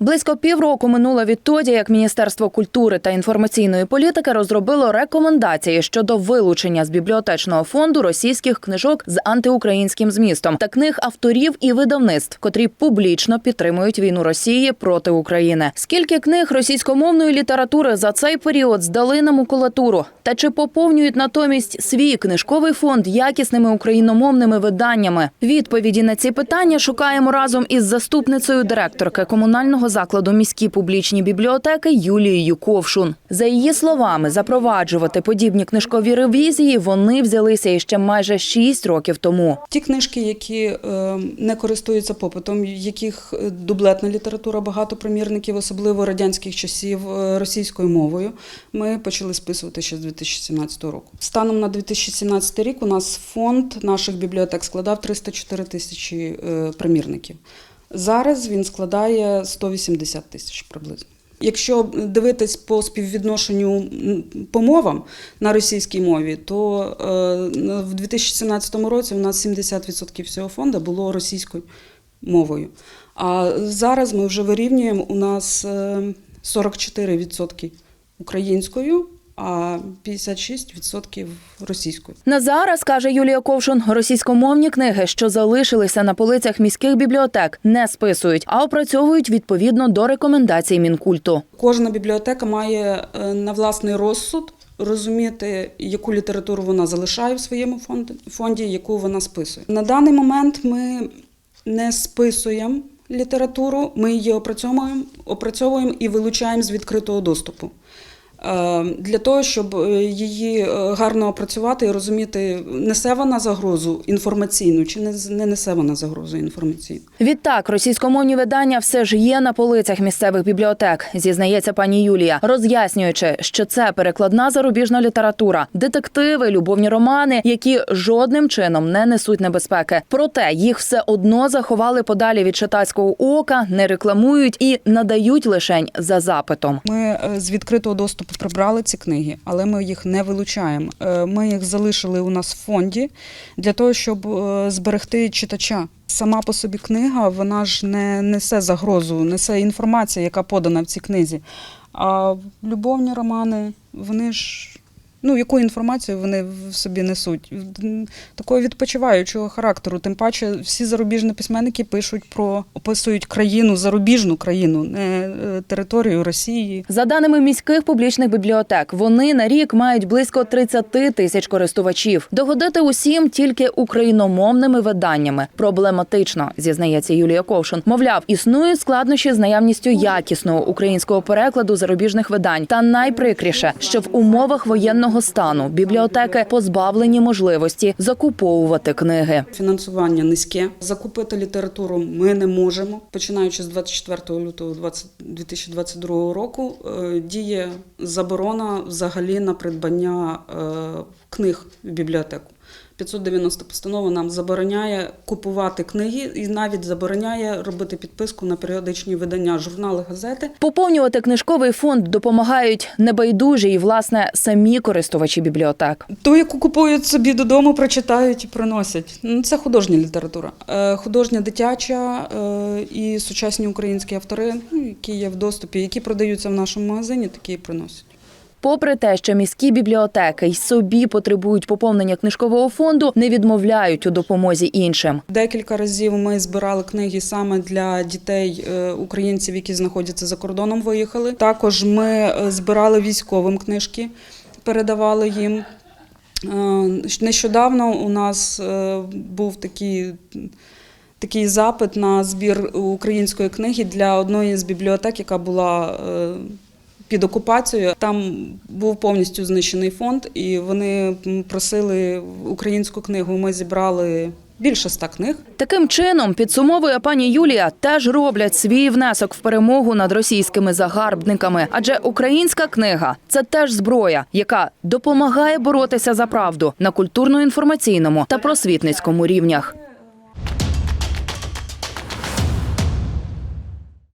Близько півроку минуло відтоді, як Міністерство культури та інформаційної політики розробило рекомендації щодо вилучення з бібліотечного фонду російських книжок з антиукраїнським змістом та книг авторів і видавництв, котрі публічно підтримують війну Росії проти України. Скільки книг російськомовної літератури за цей період здали на макулатуру? Та чи поповнюють натомість свій книжковий фонд якісними україномовними виданнями? Відповіді на ці питання шукаємо разом із заступницею директорки комунального закладу міські публічні бібліотеки Юлією Ковшун. За її словами, запроваджувати подібні книжкові ревізії вони взялися іще майже шість років тому. Ті книжки, які е, не користуються попитом, яких е, дублетна література, багато примірників, особливо радянських часів е, російською мовою, ми почали списувати ще з 2017 року. Станом на 2017 рік у нас фонд наших бібліотек складав 304 тисячі примірників. Зараз він складає 180 тисяч приблизно. Якщо дивитись по співвідношенню по мовам на російській мові, то е, в 2017 році у нас 70% всього фонду було російською мовою. А зараз ми вже вирівнюємо у нас е, 44% українською, а 56% російською. На зараз каже Юлія Ковшун, російськомовні книги, що залишилися на полицях міських бібліотек, не списують, а опрацьовують відповідно до рекомендацій мінкульту. Кожна бібліотека має е, на власний розсуд розуміти, яку літературу вона залишає в своєму фонді, фонді, яку вона списує. На даний момент ми не списуємо літературу, ми її опрацьовуємо, опрацьовуємо і вилучаємо з відкритого доступу. Е, Для того, щоб е, її е, гарно опрацювати і розуміти, несе вона загрозу інформаційну чи не несе вона загрозу інформаційну. Відтак, російськомовні видання все ж є на полицях місцевих бібліотек, зізнається пані Юлія, роз'яснюючи, що це перекладна зарубіжна література, детективи, любовні романи, які жодним чином не несуть небезпеки. Проте їх все одно заховали подалі від читацького ока, не рекламують і надають лишень за запитом. Ми з відкритого доступу прибрали ці книги, але ми їх не вилучаємо. Е, Ми їх залишили у нас в фонді для того, щоб е, зберегти читача. Сама по собі книга, вона ж не несе загрозу, несе інформація, яка подана в цій книзі. А любовні романи, вони ж. Ну, яку інформацію вони в собі несуть? Такого відпочиваючого характеру. Тим паче, всі зарубіжні письменники пишуть про описують країну, зарубіжну країну, не е, територію Росії. За даними міських публічних бібліотек, вони на рік мають близько 30 тисяч користувачів. Догодити усім тільки україномовними виданнями. Проблематично, зізнається Юлія Ковшин. Мовляв, існують складнощі з наявністю якісного українського перекладу зарубіжних видань. Та найприкріше, що в умовах воєнного стану бібліотеки позбавлені можливості закуповувати книги. Фінансування низьке. Закупити літературу ми не можемо. Починаючи з 24 лютого 20 2022 року е, діє заборона взагалі на придбання е, книг в бібліотеку. 590 постанова нам забороняє купувати книги і навіть забороняє робити підписку на періодичні видання, журнали, газети. Поповнювати книжковий фонд допомагають небайдужі і власне самі користувачі бібліотек. Ту, яку купують собі додому, прочитають і приносять. Ну, це художня література. Е, Художня дитяча е, і сучасні українські автори, ну, які є в доступі, які продаються в нашому магазині, такі і приносять. Попри те, що міські бібліотеки й собі потребують поповнення книжкового фонду, не відмовляють у допомозі іншим. Декілька разів ми збирали книги саме для дітей е, українців, які знаходяться за кордоном, виїхали. Також ми е, збирали військовим книжки, передавали їм. Е, Нещодавно у нас був такий. Такий запит на збір української книги для одної з бібліотек, яка була під окупацією. Там був повністю знищений фонд, і вони просили українську книгу. Ми зібрали більше ста книг. Таким чином, підсумовує пані Юлія, теж роблять свій внесок в перемогу над російськими загарбниками. Адже українська книга це теж зброя, яка допомагає боротися за правду на культурно-інформаційному та просвітницькому рівнях.